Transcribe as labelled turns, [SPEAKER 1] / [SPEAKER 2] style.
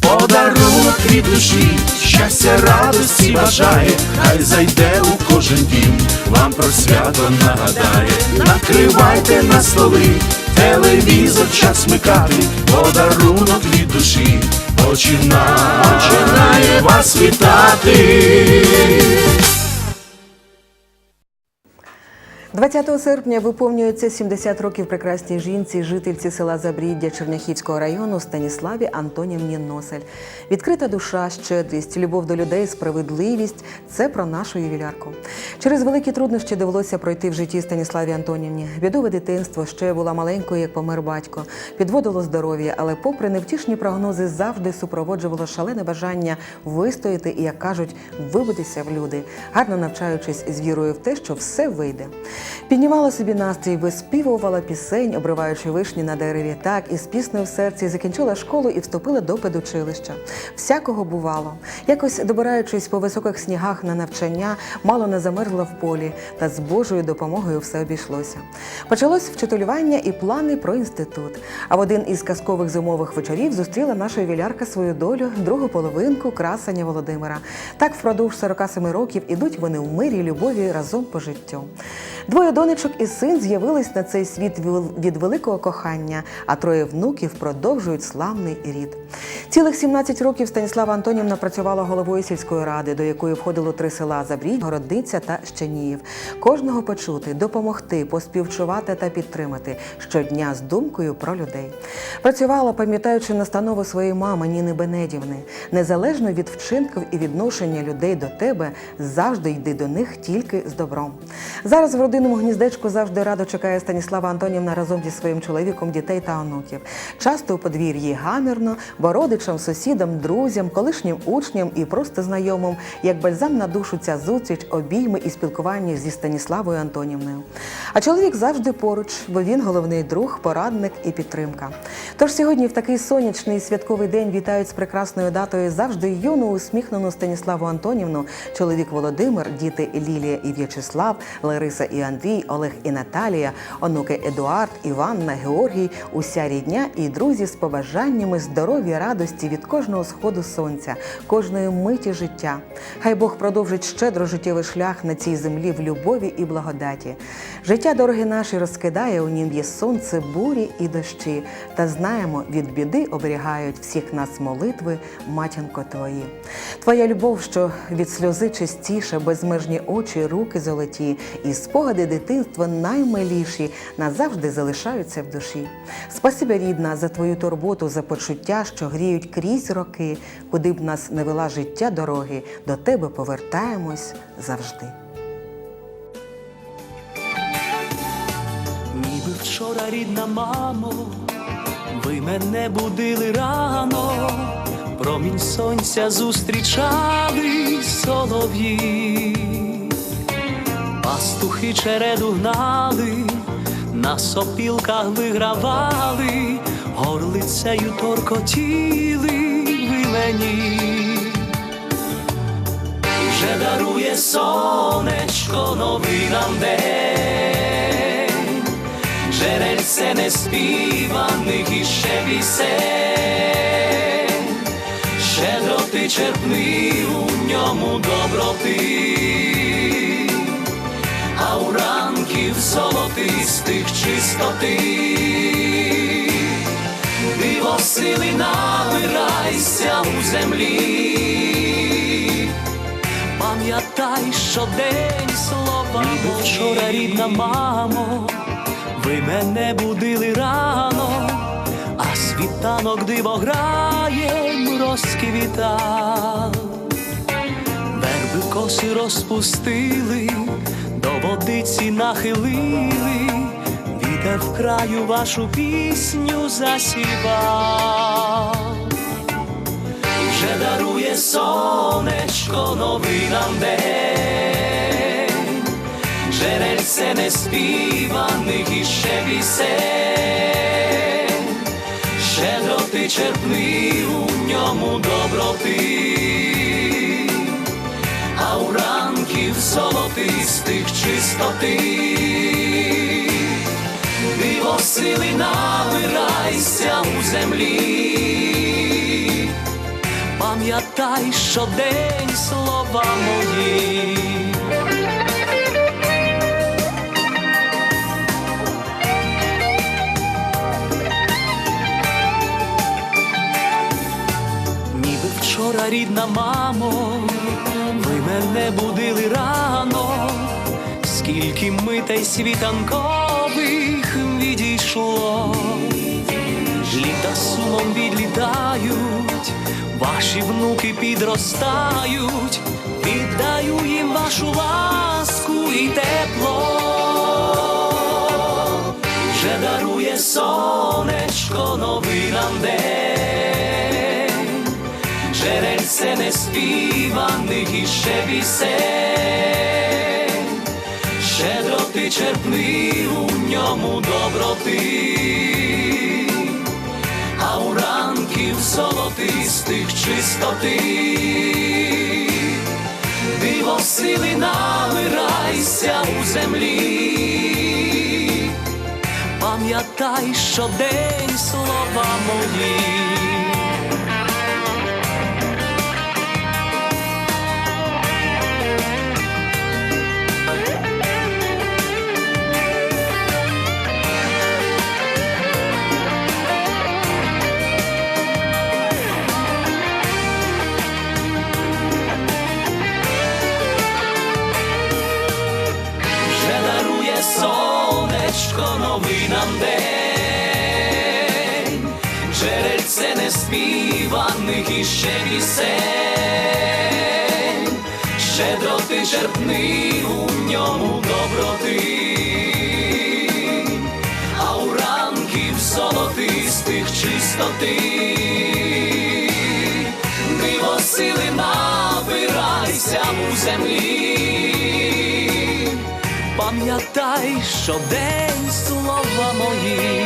[SPEAKER 1] Подарунок від душі, щастя, радості бажає, хай зайде у кожен дім, вам про свято нагадає, накривайте на столи, телевізор час смикати, подарунок від душі, починає, вас вітати.
[SPEAKER 2] 20 серпня виповнюється 70 років прекрасній жінці, жительці села Забріддя Черняхівського району Станіславі Антонівні Носель. Відкрита душа, щедрість, любов до людей, справедливість це про нашу ювілярку. Через великі труднощі довелося пройти в житті Станіславі Антонівні. Бідове дитинство ще була маленькою, як помер батько. Підводило здоров'я, але, попри невтішні прогнози, завжди супроводжувало шалене бажання вистояти і, як кажуть, вибитися в люди, гарно навчаючись з вірою в те, що все вийде. Піднімала собі настрій, виспівувала пісень, обриваючи вишні на дереві. Так із піснею в серці закінчила школу і вступила до педучилища. Всякого бувало. Якось добираючись по високих снігах на навчання, мало не замерзла в полі, та з Божою допомогою все обійшлося. Почалось вчителювання і плани про інститут. А в один із казкових зимових вечорів зустріла наша ювілярка свою долю, другу половинку красення Володимира. Так впродовж 47 років ідуть вони в мирі любові разом по життю. Двоє донечок і син з'явились на цей світ від великого кохання, а троє внуків продовжують славний рід. Цілих 17 років Станіслава Антонівна працювала головою сільської ради, до якої входило три села Забрідь, Городниця та Щеніїв. Кожного почути, допомогти, поспівчувати та підтримати щодня з думкою про людей. Працювала, пам'ятаючи настанову своєї мами Ніни Бенедівни, незалежно від вчинків і відношення людей до тебе, завжди йди до них тільки з добром. Зараз в родинному гніздечку завжди радо чекає Станіслава Антонівна разом зі своїм чоловіком, дітей та онуків. Часто у подвір'ї гамірно, бо родичам, сусідам, друзям, колишнім учням і просто знайомим, як бальзам на душу ця зустріч, обійми і спілкування зі Станіславою Антонівною. А чоловік завжди поруч, бо він головний друг, порадник і підтримка. Тож сьогодні, в такий сонячний святковий день, вітають з прекрасною датою завжди юну усміхнену Станіславу Антонівну, чоловік Володимир, діти Лілія і В'ячеслав, Лариса і Андрій, Олег і Наталія, онуки Едуард, Іванна, Георгій, уся рідня і друзі з побажаннями здоров'я, радості від кожного сходу сонця, кожної миті життя. Хай Бог продовжить щедро життєвий шлях на цій землі в любові і благодаті. Життя дороги наші розкидає, у нім є сонце, бурі і дощі. Та знаємо, від біди оберігають всіх нас молитви, матінко твої. Твоя любов, що від сльози чистіше, безмежні очі, руки золоті, і спогади дитинства наймиліші назавжди залишаються в душі. Спасибі, рідна, за твою турботу, за почуття, що гріють крізь роки, куди б нас не вела життя дороги, до тебе повертаємось завжди.
[SPEAKER 3] Ніби вчора рідна мамо, ви мене будили рано, промінь сонця зустрічали солов'ї, пастухи череду гнали, на сопілках вигравали, горлицею торкотіли ви мені вже дарує сонечко новий нам день, джерельце неспіваних іще пісень, щедро ти черпни у ньому доброти, а у ранків золотистих чистоти. Диво сили набирайся у землі. Пам'ятай, що день слова Ніби вчора рідна мамо, ви мене будили рано, а світанок диво граєм розквітав. Верби коси розпустили, до водиці нахилили, вітер в краю вашу пісню засівав. Вже дарує сонечко новий нам день, джерельце неспіваних іще пісень, щедро ти черпни у ньому доброти, а у ранків золотистих чистоти. Сили набирайся землі. Пам'ятай щодень слова мої. Ніби вчора рідна мамо, ви мене будили рано, скільки митей світанкових відійшло, літа сумом відлітають, ваші внуки підростають, віддаю їм вашу ласку і тепло, вже дарує сонечко новий нам день. Джерельце неспіваних іще пісень, черпни у ньому доброти, а у ранків золотистих чистоти, диво сили набирайся у землі. Пам'ятай щодень слова мої. Нам день, джерельце неспіваних іще пісень, щедро ти черпни у ньому доброти, а у ранків золотистих чистоти, диво сили набирайся у землі. Пам'ятай щодень слова мої.